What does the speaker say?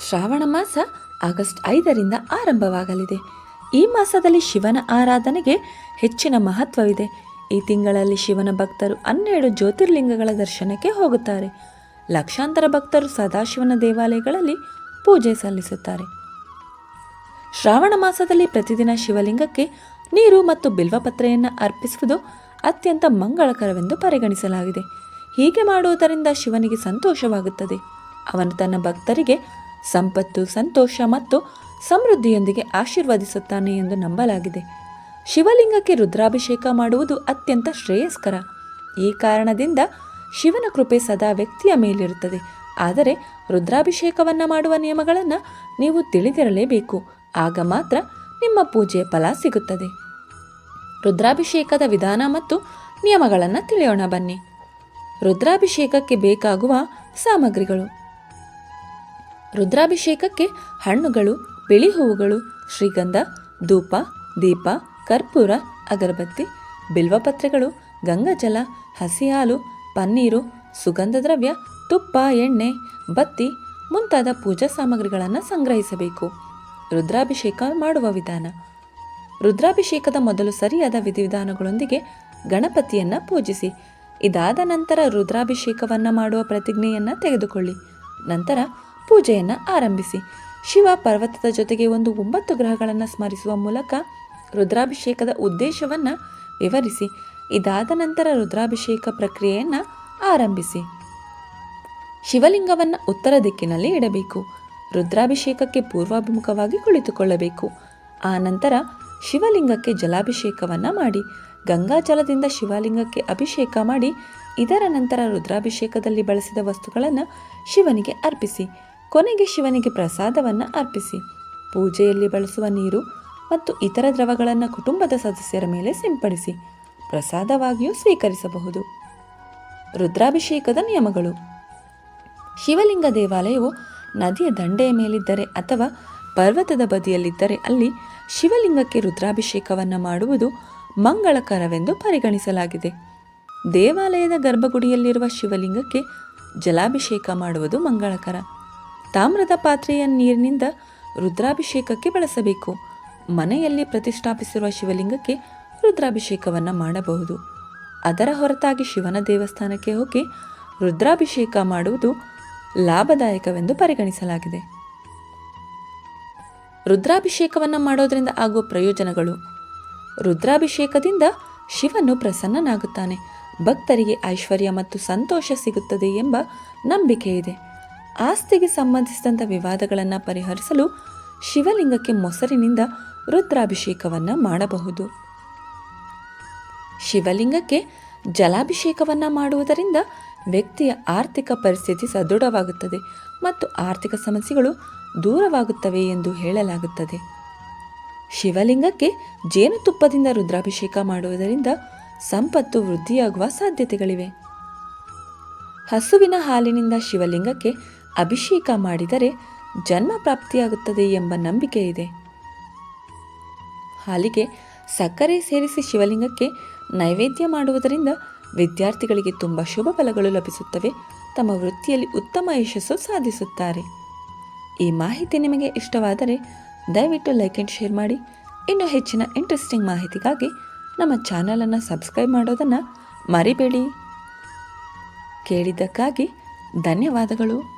ಶ್ರಾವಣ ಮಾಸ ಆಗಸ್ಟ್ ಐದರಿಂದ ಆರಂಭವಾಗಲಿದೆ. ಈ ಮಾಸದಲ್ಲಿ ಶಿವನ ಆರಾಧನೆಗೆ ಹೆಚ್ಚಿನ ಮಹತ್ವವಿದೆ. ಈ ತಿಂಗಳಲ್ಲಿ ಶಿವನ ಭಕ್ತರು ಹನ್ನೆರಡು ಜ್ಯೋತಿರ್ಲಿಂಗಗಳ ದರ್ಶನಕ್ಕೆ ಹೋಗುತ್ತಾರೆ. ಲಕ್ಷಾಂತರ ಭಕ್ತರು ಸದಾಶಿವನ ದೇವಾಲಯಗಳಲ್ಲಿ ಪೂಜೆ ಸಲ್ಲಿಸುತ್ತಾರೆ. ಶ್ರಾವಣ ಮಾಸದಲ್ಲಿ ಪ್ರತಿದಿನ ಶಿವಲಿಂಗಕ್ಕೆ ನೀರು ಮತ್ತು ಬಿಲ್ವಪತ್ರೆಯನ್ನು ಅರ್ಪಿಸುವುದು ಅತ್ಯಂತ ಮಂಗಳಕರವೆಂದು ಪರಿಗಣಿಸಲಾಗಿದೆ. ಹೀಗೆ ಮಾಡುವುದರಿಂದ ಶಿವನಿಗೆ ಸಂತೋಷವಾಗುತ್ತದೆ. ಅವನು ತನ್ನ ಭಕ್ತರಿಗೆ ಸಂಪತ್ತು, ಸಂತೋಷ ಮತ್ತು ಸಮೃದ್ಧಿಯೊಂದಿಗೆ ಆಶೀರ್ವದಿಸುತ್ತಾನೆ ಎಂದು ನಂಬಲಾಗಿದೆ. ಶಿವಲಿಂಗಕ್ಕೆ ರುದ್ರಾಭಿಷೇಕ ಮಾಡುವುದು ಅತ್ಯಂತ ಶ್ರೇಯಸ್ಕರ. ಈ ಕಾರಣದಿಂದ ಶಿವನ ಕೃಪೆ ಸದಾ ವ್ಯಕ್ತಿಯ ಮೇಲಿರುತ್ತದೆ. ಆದರೆ ರುದ್ರಾಭಿಷೇಕವನ್ನು ಮಾಡುವ ನಿಯಮಗಳನ್ನು ನೀವು ತಿಳಿದಿರಲೇಬೇಕು. ಆಗ ಮಾತ್ರ ನಿಮ್ಮ ಪೂಜೆಯ ಫಲ ಸಿಗುತ್ತದೆ. ರುದ್ರಾಭಿಷೇಕದ ವಿಧಾನ ಮತ್ತು ನಿಯಮಗಳನ್ನು ತಿಳಿಯೋಣ ಬನ್ನಿ. ರುದ್ರಾಭಿಷೇಕಕ್ಕೆ ಬೇಕಾಗುವ ಸಾಮಗ್ರಿಗಳು. ರುದ್ರಾಭಿಷೇಕಕ್ಕೆ ಹಣ್ಣುಗಳು, ಬಿಳಿ ಹೂವುಗಳು, ಶ್ರೀಗಂಧ, ಧೂಪ, ದೀಪ, ಕರ್ಪೂರ, ಅಗರಬತ್ತಿ, ಬಿಲ್ವಪತ್ರೆಗಳು, ಗಂಗಾಜಲ ಹಸಿ ಹಾಲು ಪನ್ನೀರು, ಸುಗಂಧ ದ್ರವ್ಯ, ತುಪ್ಪ, ಎಣ್ಣೆ, ಬತ್ತಿ ಮುಂತಾದ ಪೂಜಾ ಸಾಮಗ್ರಿಗಳನ್ನು ಸಂಗ್ರಹಿಸಬೇಕು. ರುದ್ರಾಭಿಷೇಕ ಮಾಡುವ ವಿಧಾನ. ರುದ್ರಾಭಿಷೇಕದ ಮೊದಲು ಸರಿಯಾದ ವಿಧಿವಿಧಾನಗಳೊಂದಿಗೆ ಗಣಪತಿಯನ್ನು ಪೂಜಿಸಿ. ಇದಾದ ನಂತರ ರುದ್ರಾಭಿಷೇಕವನ್ನು ಮಾಡುವ ಪ್ರತಿಜ್ಞೆಯನ್ನು ತೆಗೆದುಕೊಳ್ಳಿ. ನಂತರ ಪೂಜೆಯನ್ನು ಆರಂಭಿಸಿ. ಶಿವ ಪರ್ವತದ ಜೊತೆಗೆ ಒಂದು ಒಂಬತ್ತು ಗ್ರಹಗಳನ್ನು ಸ್ಮರಿಸುವ ಮೂಲಕ ರುದ್ರಾಭಿಷೇಕದ ಉದ್ದೇಶವನ್ನು ವಿವರಿಸಿ. ಇದಾದ ನಂತರ ರುದ್ರಾಭಿಷೇಕ ಪ್ರಕ್ರಿಯೆಯನ್ನು ಆರಂಭಿಸಿ. ಶಿವಲಿಂಗವನ್ನು ಉತ್ತರ ದಿಕ್ಕಿನಲ್ಲಿ ಇಡಬೇಕು. ರುದ್ರಾಭಿಷೇಕಕ್ಕೆ ಪೂರ್ವಾಭಿಮುಖವಾಗಿ ಕುಳಿತುಕೊಳ್ಳಬೇಕು. ಆ ನಂತರ ಶಿವಲಿಂಗಕ್ಕೆ ಜಲಾಭಿಷೇಕವನ್ನು ಮಾಡಿ. ಗಂಗಾಜಲದಿಂದ ಶಿವಲಿಂಗಕ್ಕೆ ಅಭಿಷೇಕ ಮಾಡಿ. ಇದರ ನಂತರ ರುದ್ರಾಭಿಷೇಕದಲ್ಲಿ ಬಳಸಿದ ವಸ್ತುಗಳನ್ನು ಶಿವನಿಗೆ ಅರ್ಪಿಸಿ. ಕೊನೆಗೆ ಶಿವನಿಗೆ ಪ್ರಸಾದವನ್ನು ಅರ್ಪಿಸಿ. ಪೂಜೆಯಲ್ಲಿ ಬಳಸುವ ನೀರು ಮತ್ತು ಇತರ ದ್ರವಗಳನ್ನು ಕುಟುಂಬದ ಸದಸ್ಯರ ಮೇಲೆ ಸಿಂಪಡಿಸಿ ಪ್ರಸಾದವಾಗಿಯೂ ಸ್ವೀಕರಿಸಬಹುದು. ರುದ್ರಾಭಿಷೇಕದ ನಿಯಮಗಳು. ಶಿವಲಿಂಗ ದೇವಾಲಯವು ನದಿಯ ದಂಡೆಯ ಮೇಲಿದ್ದರೆ ಅಥವಾ ಪರ್ವತದ ಬದಿಯಲ್ಲಿದ್ದರೆ ಅಲ್ಲಿ ಶಿವಲಿಂಗಕ್ಕೆ ರುದ್ರಾಭಿಷೇಕವನ್ನು ಮಾಡುವುದು ಮಂಗಳಕರವೆಂದು ಪರಿಗಣಿಸಲಾಗಿದೆ. ದೇವಾಲಯದ ಗರ್ಭಗುಡಿಯಲ್ಲಿರುವ ಶಿವಲಿಂಗಕ್ಕೆ ಜಲಾಭಿಷೇಕ ಮಾಡುವುದು ಮಂಗಳಕರ. ತಾಮ್ರದ ಪಾತ್ರೆಯ ನೀರಿನಿಂದ ರುದ್ರಾಭಿಷೇಕಕ್ಕೆ ಬಳಸಬೇಕು. ಮನೆಯಲ್ಲಿ ಪ್ರತಿಷ್ಠಾಪಿಸಿರುವ ಶಿವಲಿಂಗಕ್ಕೆ ರುದ್ರಾಭಿಷೇಕವನ್ನು ಮಾಡಬಹುದು. ಅದರ ಹೊರತಾಗಿ ಶಿವನ ದೇವಸ್ಥಾನಕ್ಕೆ ಹೋಗಿ ರುದ್ರಾಭಿಷೇಕ ಮಾಡುವುದು ಲಾಭದಾಯಕವೆಂದು ಪರಿಗಣಿಸಲಾಗಿದೆ. ರುದ್ರಾಭಿಷೇಕವನ್ನು ಮಾಡೋದರಿಂದ ಆಗುವ ಪ್ರಯೋಜನಗಳು. ರುದ್ರಾಭಿಷೇಕದಿಂದ ಶಿವನು ಪ್ರಸನ್ನನಾಗುತ್ತಾನೆ. ಭಕ್ತರಿಗೆ ಐಶ್ವರ್ಯ ಮತ್ತು ಸಂತೋಷ ಸಿಗುತ್ತದೆ ಎಂಬ ನಂಬಿಕೆ ಇದೆ ಆಸ್ತಿಗೆ ಸಂಬಂಧಿಸಿದಂಥ ವಿವಾದಗಳನ್ನು ಪರಿಹರಿಸಲು ಶಿವಲಿಂಗಕ್ಕೆ ಮೊಸರಿನಿಂದ ರುದ್ರಾಭಿಷೇಕವನ್ನು ಮಾಡಬಹುದು. ಶಿವಲಿಂಗಕ್ಕೆ ಜಲಾಭಿಷೇಕವನ್ನು ಮಾಡುವುದರಿಂದ ವ್ಯಕ್ತಿಯ ಆರ್ಥಿಕ ಪರಿಸ್ಥಿತಿ ಸದೃಢವಾಗುತ್ತದೆ ಮತ್ತು ಆರ್ಥಿಕ ಸಮಸ್ಯೆಗಳು ದೂರವಾಗುತ್ತವೆ ಎಂದು ಹೇಳಲಾಗುತ್ತದೆ. ಶಿವಲಿಂಗಕ್ಕೆ ಜೇನುತುಪ್ಪದಿಂದ ರುದ್ರಾಭಿಷೇಕ ಮಾಡುವುದರಿಂದ ಸಂಪತ್ತು ವೃದ್ಧಿಯಾಗುವ ಸಾಧ್ಯತೆಗಳಿವೆ. ಹಸುವಿನ ಹಾಲಿನಿಂದ ಶಿವಲಿಂಗಕ್ಕೆ ಅಭಿಷೇಕ ಮಾಡಿದರೆ ಜನ್ಮ ಪ್ರಾಪ್ತಿಯಾಗುತ್ತದೆ ಎಂಬ ನಂಬಿಕೆ ಇದೆ. ಹಾಲಿಗೆ ಸಕ್ಕರೆ ಸೇರಿಸಿ ಶಿವಲಿಂಗಕ್ಕೆ ನೈವೇದ್ಯ ಮಾಡುವುದರಿಂದ ವಿದ್ಯಾರ್ಥಿಗಳಿಗೆ ತುಂಬ ಶುಭ ಫಲಗಳು ಲಭಿಸುತ್ತವೆ. ತಮ್ಮ ವೃತ್ತಿಯಲ್ಲಿ ಉತ್ತಮ ಯಶಸ್ಸು ಸಾಧಿಸುತ್ತಾರೆ. ಈ ಮಾಹಿತಿ ನಿಮಗೆ ಇಷ್ಟವಾದರೆ ದಯವಿಟ್ಟು ಲೈಕ್ ಆ್ಯಂಡ್ ಶೇರ್ ಮಾಡಿ. ಇನ್ನು ಹೆಚ್ಚಿನ ಇಂಟ್ರೆಸ್ಟಿಂಗ್ ಮಾಹಿತಿಗಾಗಿ ನಮ್ಮ ಚಾನಲನ್ನು ಸಬ್ಸ್ಕ್ರೈಬ್ ಮಾಡೋದನ್ನು ಮರಿಬೇಡಿ. ಕೇಳಿದ್ದಕ್ಕಾಗಿ ಧನ್ಯವಾದಗಳು.